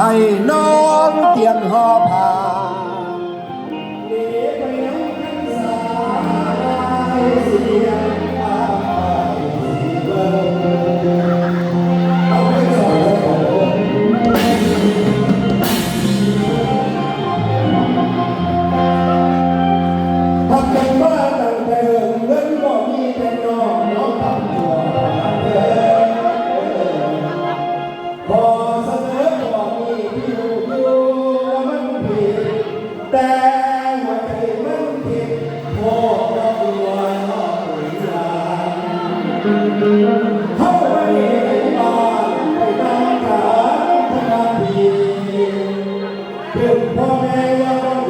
ให้น้องเตียนหอผา แต่หัวใจมันผิดโทษก็กลัวหลอกหรือลาเขาไม่เห็นตอนไปตามทางผิดเพื่อนพ่อแม่ว่า